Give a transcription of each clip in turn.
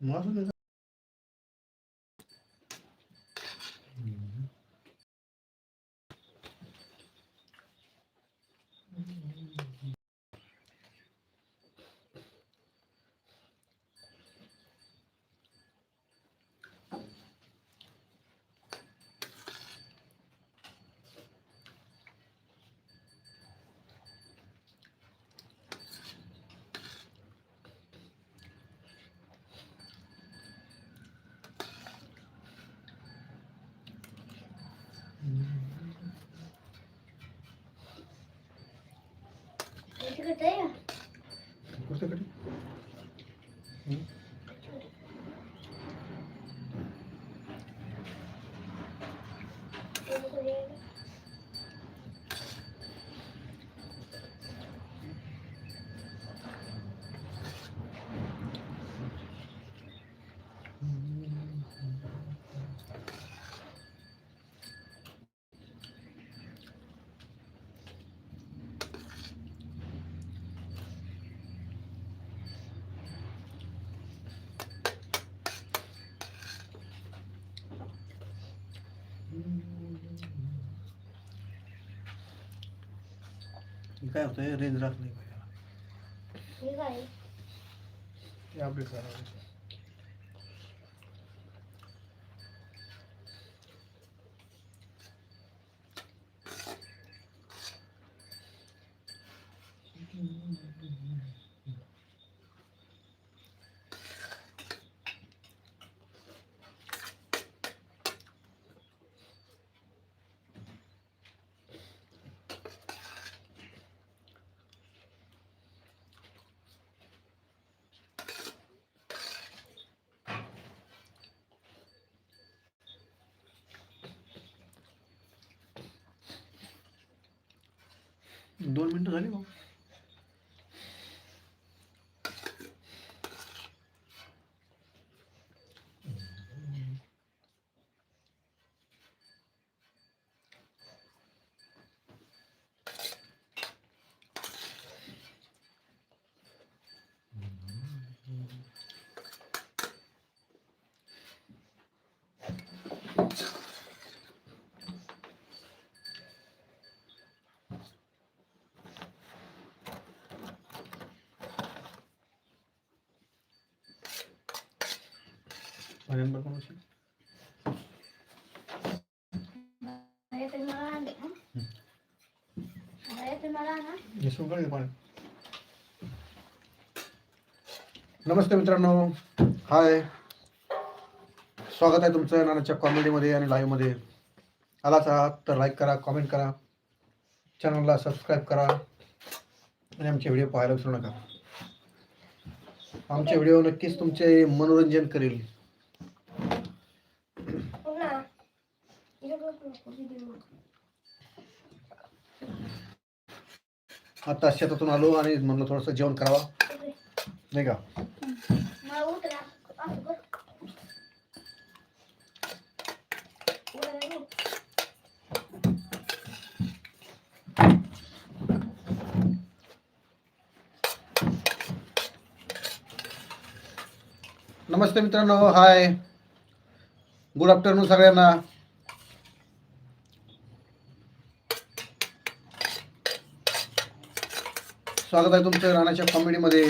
মাথা वाटतं ते बरोबर. मग असू दे. हे तिकडचं आहे का? कुठे हम्म. हे तिकडे आहे का? हे काय होतंय? रेंज राहत नाही पाहिजे हे काय? ते अपडेट करावं दोन मिनिटं झाली भाऊ माझ्या नंबर कोण असेल हे तर मला आण. हे तर मला आण, हा. हे सगळं नमस्ते मित्रांनो हाय स्वागत आहे तुमचं नानाच्या कॉमेडीमध्ये आणि लाईव्हमध्ये आलाच आहात तर लाईक करा कॉमेंट करा चॅनलला सबस्क्राईब करा आणि आमचे व्हिडिओ पाहायला विसरू नका आमचे व्हिडिओ नक्कीच तुमचे मनोरंजन करेल आता शेतातून आलो आणि म्हणलं थोडस जेवण करावा. नाही का? नमस्ते मित्रांनो हाय. गुड आफ्टरनून सगळ्यांना. स्वागत आहे तुमचं राणाच्या कॉमेडीमध्ये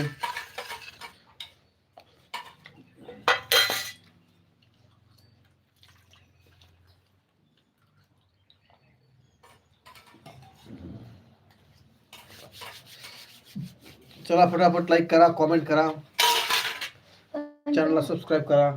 चला फटाफट लाईक करा कॉमेंट करा. चॅनलला सबस्क्राईब करा.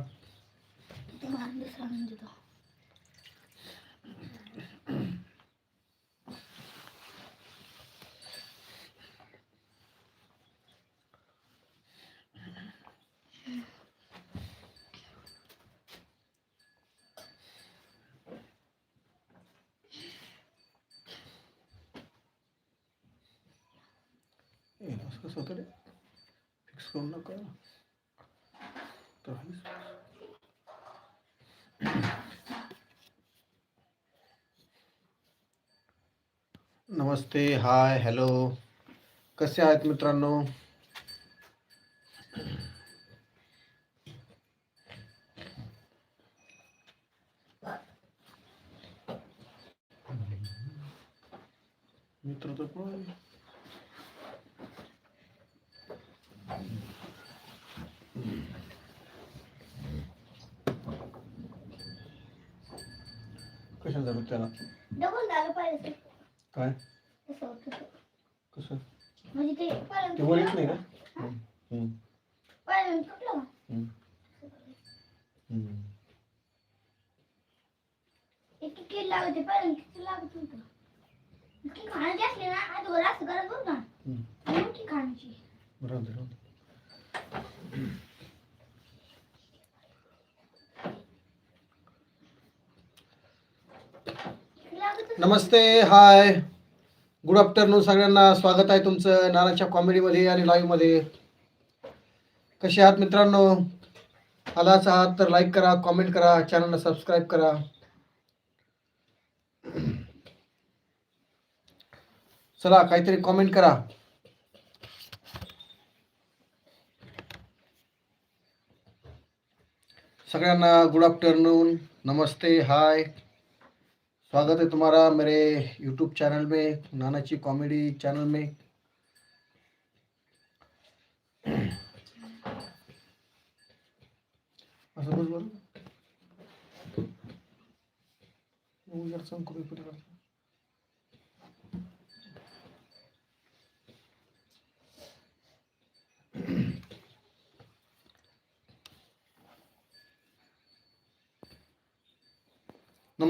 ए, कसं होतं रे फिक्स करू नका तर नमस्ते हाय हॅलो कसे आहेत मित्रांनो तर तर पळ. कशाला जाऊ त्याला डबल झालं पाहिजे काय तसं होतं ते. कसं म्हणजे ते पहिल्यांदा ते वर येत नाही. का हम्म. पहिल्यांदा तुटलं का? हम्म. हम्म. किलो लागते पहिल्यांदा किती लागत होतं की खाण्याची असली ना अगोदर असं करत होत ना हम्म. खाण्याची दे, राहू दे. किती लागत होतं? नमस्ते हाय. गुड आफ्टरनून सगळ्यांना. स्वागत आहे तुमचं नाराच्या कॉमेडीमध्ये आणि लाईव्हमध्ये कसे आहात मित्रांनो? आलाच आहात तर लाईक करा कॉमेंट करा चॅनलला सबस्क्राईब करा. चला काहीतरी कॉमेंट करा. सगळ्यांना गुड आफ्टरनून नमस्ते हाय स्वागत है तुम्हारा मेरे यूट्यूब चैनल में नानाची कॉमेडी चैनल में. असं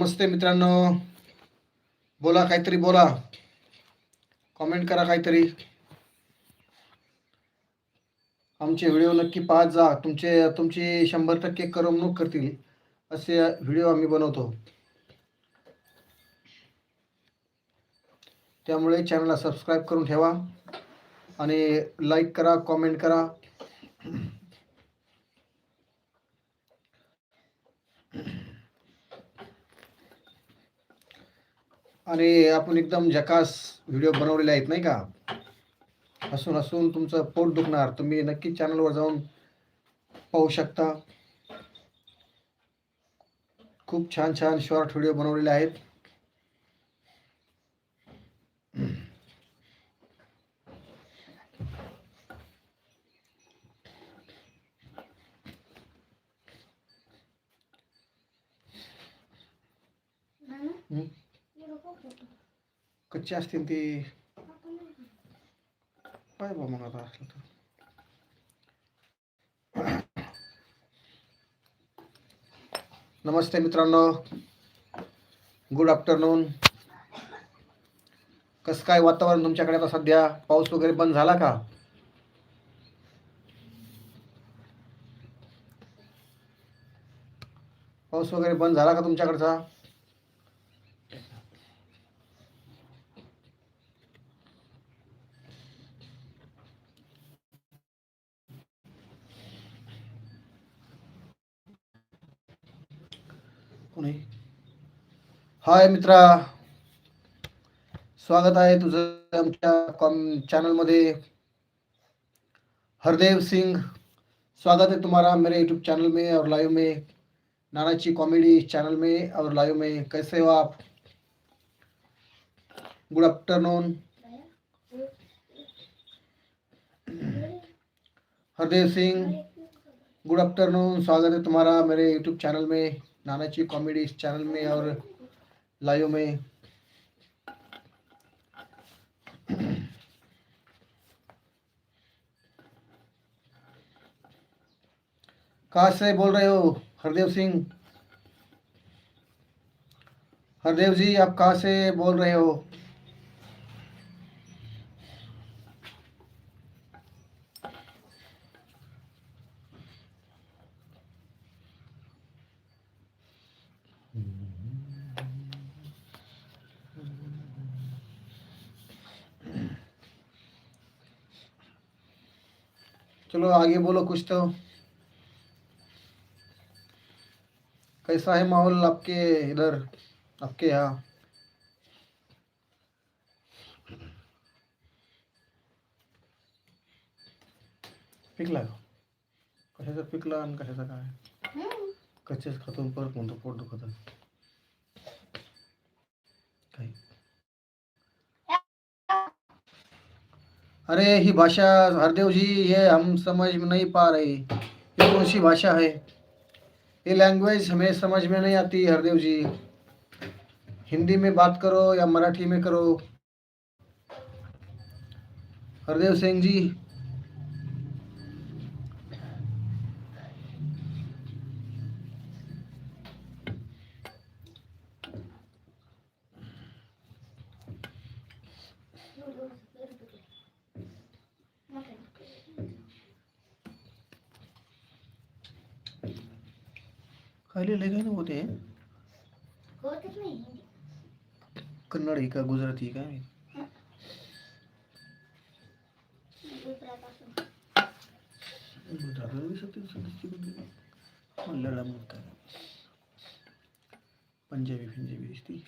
नमस्ते मित्रांनो. बोला काहीतरी बोला. कॉमेंट करा काहीतरी. आमचे व्हिडिओ नक्की पाहत जा. तुमचे तुमची शंभर टक्के करमणूक करतील असे व्हिडिओ आम्ही बनवतो. त्यामुळे चॅनलला सबस्क्राईब करून ठेवा आणि लाईक करा कॉमेंट करा. आणि आपण एकदम जकास व्हिडिओ बनवलेले आहेत नाही का? हसून हसून तुमचं पोट दुखणार. तुम्ही नक्की चॅनलवर जाऊन पाहू शकता. खूप छान छान शॉर्ट व्हिडिओ बनवलेले आहेत नाना, हं? हे नको करू. कच्चे असतील ते. पाय बा मग आता असलं तर. नमस्ते मित्रांनो. गुड आफ्टरनून कसं काय वातावरण तुमच्याकडे आता सध्या? पाऊस वगैरे बंद झाला का? पाऊस वगैरे बंद झाला का तुमच्याकडचा? कोणी हाय मित्रा. स्वागत आहे तुझं आमच्या कॉम चॅनलमध्ये. हरदेव सिंह स्वागत है तुम्हारा मेरे यूट्यूब चैनल में और लाइव में. नानाची कॉमेडी चैनल में और लाइव में. कैसे हो आप? Good afternoon Hardev Singh good afternoon स्वागत है तुम्हारा मेरे यूट्यूब चैनल में. नानाची कॉमेडी इस चैनल में और लाइव में। कहा से बोल रहे हो, हरदेव सिंह। हरदेव जी, आप कहा से बोल रहे हो। चलो आगे बोलो कुछ तो। कैसा है माहौल आपके इधर? आपके यहाँ? पिकला का कशाचा पिकला आणि कशाचा काय. कच्चेच खातो आणि परत म्हणतो पोट दुखत अरे ही भाषा हरदेव जी, ये हम समझ में नहीं पा रहे। ये कौन सी भाषा है? ये लैंग्वेज हमें समझ में नहीं आती हरदेव जी। हिंदी में बात करो या मराठी में करो। हरदेव सिंह जी खाली लेगा ना होते हैं। होतच नाही कन्नड आहे का गुजराती आहे काय गुजरातपासून. लढा म्हणतात पंजाबी फिंजाबी दिसती